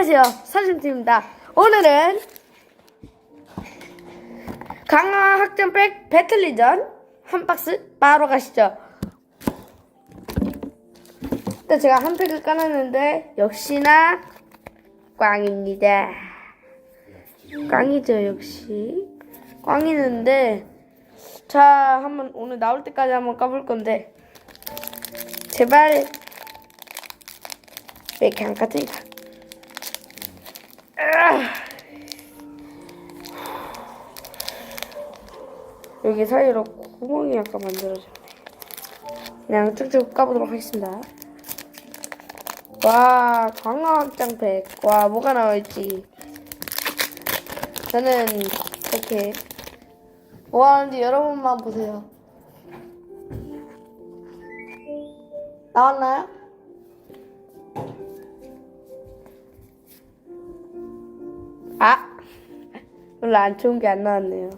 안녕하세요. 사진팀입니다. 오늘은 강화 학점 백 배틀리전 한 박스 바로 가시죠. 일단 제가 한 팩을 까놨는데 역시나 꽝입니다. 꽝이죠 역시. 꽝이는데 자 한번 오늘 나올 때까지 한번 까볼 건데 제발 왜 이렇게 안 까지가? 여기 사이로 구멍이 약간 만들어졌네. 그냥 쭉쭉 까보도록 하겠습니다. 와, 광화확장팩. 와, 뭐가 나올지. 저는 이렇게 뭐 하는지 여러분만 보세요. 나왔나요? 아! 별로 안 좋은 게 안 나왔네요.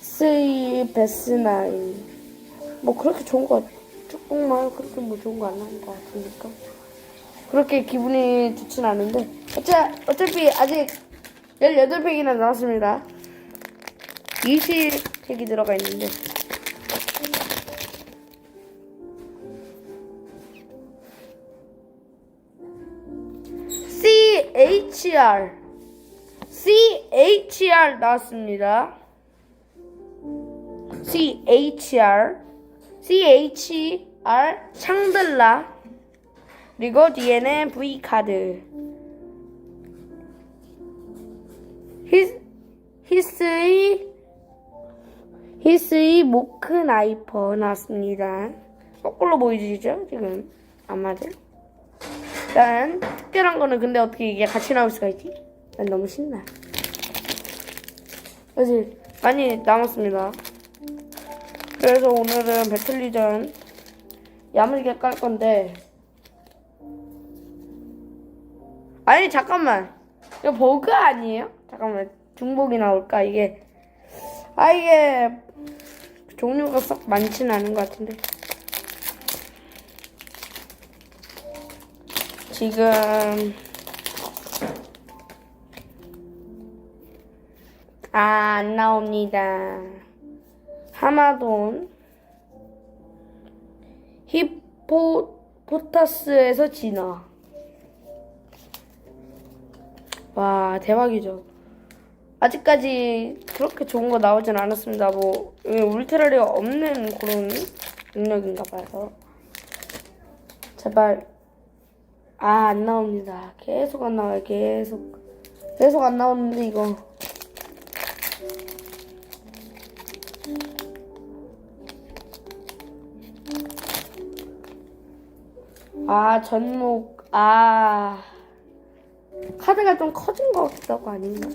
스이 베스나인. 뭐 그렇게 좋은 거, 조금만 그렇게 뭐 좋은 거 안 나온 것 같으니까. 그렇게 기분이 좋진 않은데. 어차, 어차피 아직 18팩이나 나왔습니다. 20팩이 들어가 있는데. CHR. CHR 나왔습니다. CHR. CHR 창들라. 그리고 뒤에는 V 카드. 히스, 히스의 히스의 모크 나이퍼 나왔습니다. 거꾸로 보이시죠? 지금 아마도. 일단 특별한 거는 근데 어떻게 이게 같이 나올 수가 있지? 난 너무 신나. 사실 많이 남았습니다. 그래서 오늘은 배틀리전 야무지게 깔 건데 아니 잠깐만 이거 버그 아니에요? 잠깐만 중복이 나올까 이게 아 이게 종류가 썩 많지는 않은 것 같은데 지금 아, 안 나옵니다. 하마돈 히포포타스에서 진화. 와, 대박이죠. 아직까지 그렇게 좋은 거 나오진 않았습니다. 뭐, 울트라리가 없는 그런 능력인가 봐요. 제발. 아, 안 나옵니다. 계속 안 나와요, 계속. 계속 안 나오는데, 이거. 아, 전목, 아. 카드가 좀 커진 것 하고 아닌가?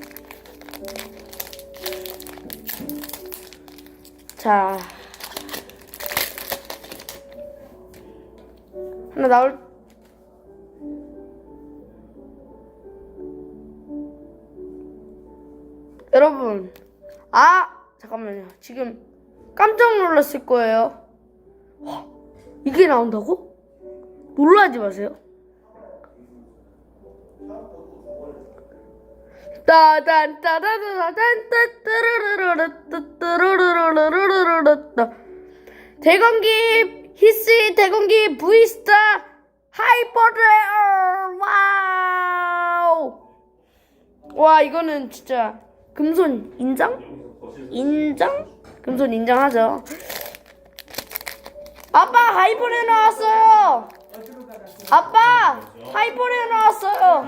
자. 하나 나올, 여러분. 아! 잠깐만요. 지금 깜짝 놀랐을 거예요. 헉, 이게 나온다고? 놀라지 마세요. 따단 따다다단 따르르르르르르르르르르르르르르 대건기 히스 대건기 브이스타 하이퍼레어 와우 와 이거는 진짜 금손 인정? 인정? 금손 인정하죠 아빠 하이퍼레어 나왔어요 아빠 하이퍼레어 나왔어요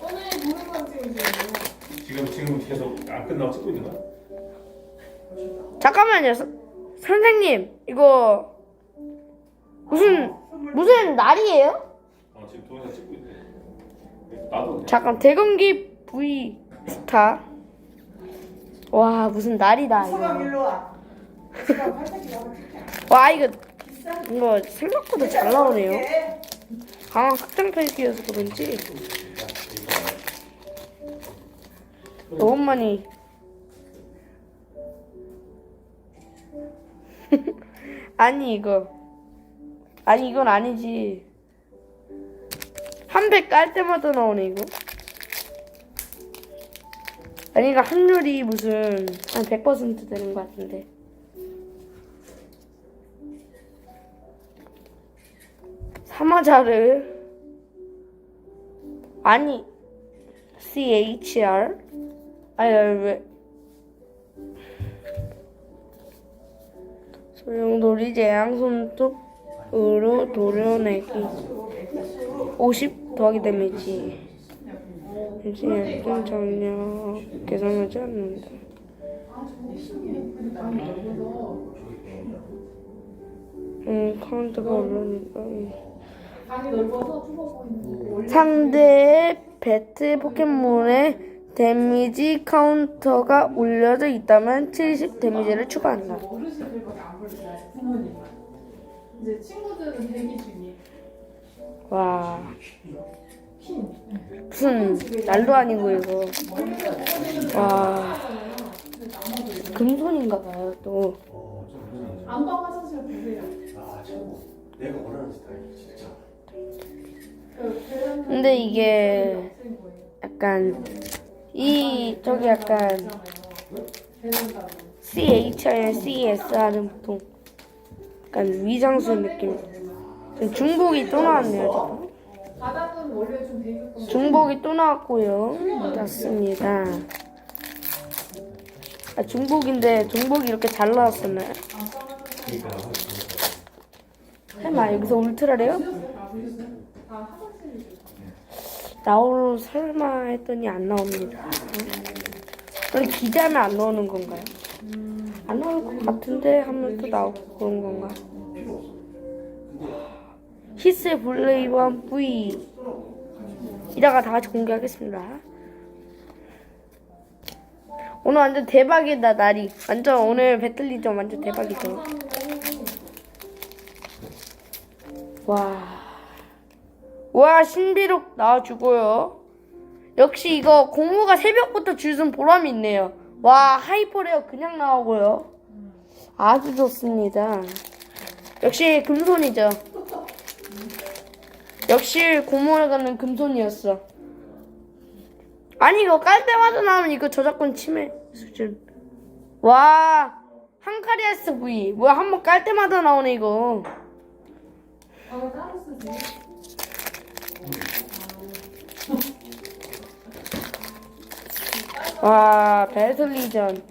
동영상 찍으세요. 지금 지금 계속 안 끝나고 찍고 있는 거야? 잠깐만요. 서- 선생님, 이거 무슨 무슨 날이에요? 어, 지금 동영상 찍고 있대. 나도. 잠깐 대건기 V 스타. 와 무슨 날이다 이거. 일로 와. 찍자. 이거 이거 생각보다 잘 나오네요. 강화 확장 펠기여서 그런지 너무 많이. 아니 이거 아니 이건 아니지 한 배 깔 때마다 나오네 이거. 아니 이거 확률이 무슨 한 100% 되는 것 같은데. 사마자르 아니 CHR 아니 왜? 소용돌이 재앙 손톱으로 도려내기 50 더하기 데미지. 이제 약간 전혀 계산하지 않는다. 음 카운트가 보이는 상대의 배트 포켓몬의 데미지 카운터가 올려져 있다면 70 데미지를 추가한다. 이제 친구들은 대기 중이에요. 와 핀. 무슨 날도 아니고 이거 와 금손인가 봐요 또 안방 화장실 보세요. 내가 원하는 스타일 진짜. 근데 이게. 약간 이 저기 약간. CHR, CSR은 보통 약간 위장수 느낌 중복이 또 나왔네요 중복이 또 나왔고요 맞습니다 아 중복인데 중복이 이렇게 잘 나왔었나요? 설마 여기서 울트라래요? 나올 설마 했더니 안 나옵니다 그럼 기자면 안 나오는 건가요? 안 나올 것 같은데 하면 또 나오고 그런 건가? 히스 블레이번 V 이따가 다 같이 공개하겠습니다 오늘 완전 대박이다 날이 완전 오늘 배틀리전 완전 대박이죠 와. 와, 신비록 나와주고요. 역시 이거 공무가 새벽부터 줄선 보람이 있네요. 와, 하이퍼레어 그냥 나오고요. 아주 좋습니다. 역시 금손이죠. 역시 고모가는 금손이었어. 아니, 이거 깔 때마다 나오면 이거 저작권 침해 수준. 와, 한카리아스 V. 뭐야, 한 번 깔 때마다 나오네, 이거. 와 배틀리전.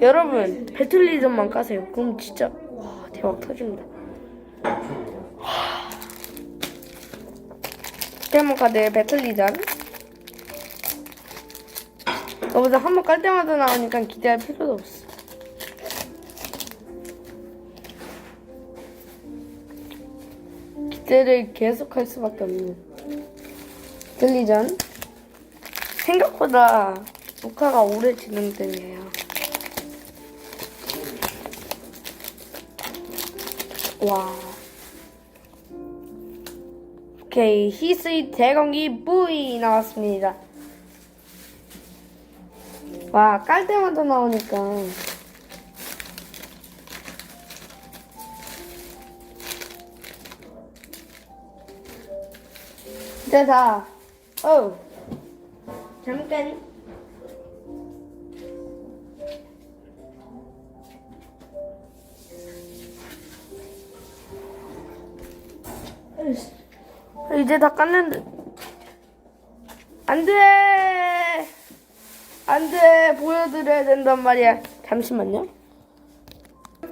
여러분 배틀리전만 까세요 그럼 진짜 와 대박 터집니다 포켓몬 카드 배틀리전 여기서 한번 깔 때마다 나오니까 기대할 필요도 없어 기대를 계속 할 수밖에 없는 배틀리전 생각보다 녹화가 오래 진행되네요. 와. 오케이. 히스이 대공기 V 나왔습니다. 와, 깔 때마다 나오니까. 이제 다. 어. 잠깐. 으 이제 다 깠는데. 안 돼! 안 돼! 보여드려야 된단 말이야. 잠시만요.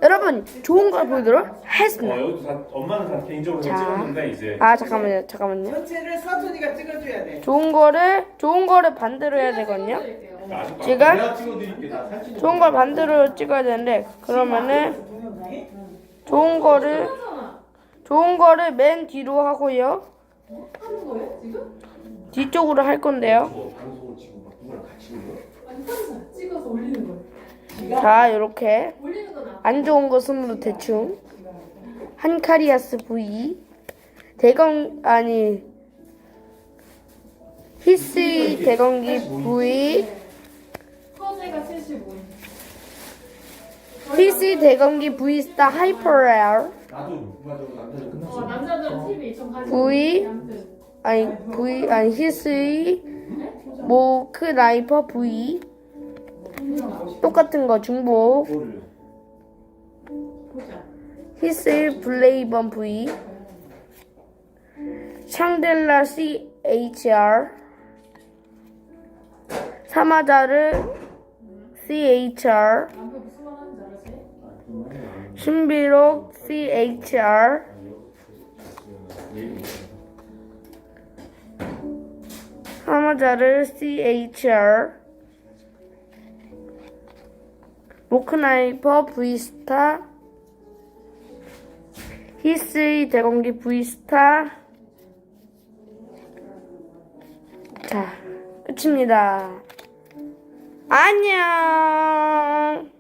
여러분, 좋은 걸 보여드려? 어, 했습니다. 여기도 다 엄마는 다 개인적으로 자. 찍었는데 이제 아, 잠깐만요. 잠깐만요. 전체를 사촌이가 찍어줘야 돼. 좋은 거를, 좋은 거를 반대로 해야 되거든요. 아직 제가? 내가 찍어드릴게. 나 사진. 좋은 걸 반대로 찍어야 되는데, 그러면은? 좋은 거를. 좋은 거를 맨 뒤로 하고요. 하는 거예요 지금? 뒤쪽으로 할 건데요. 저 방송을 지금 막 누구랑 같이 있는 거야? 아니 하잖아. 찍어서 올리는 거예요. 자, 이렇게. 올리는 건 안. 안 좋은 거 손으로 대충. 한카리아스 V. 대검, 아니. 히스이 대검기 V. 서재가 75인. PC 대검기 V스타 하이퍼레어 나도 남자들 끝났어. 어, 남자들. V? 아니 V 아니 히스이 모크 라이퍼 V 똑같은 거 중복. 히스일 블레이번 V 샹델라 CHR 사마자르 CHR? 신비록 CHR 사마자르 CHR 모크나이퍼 V스타 히스의 대공기 V스타. 자 끝입니다. 안녕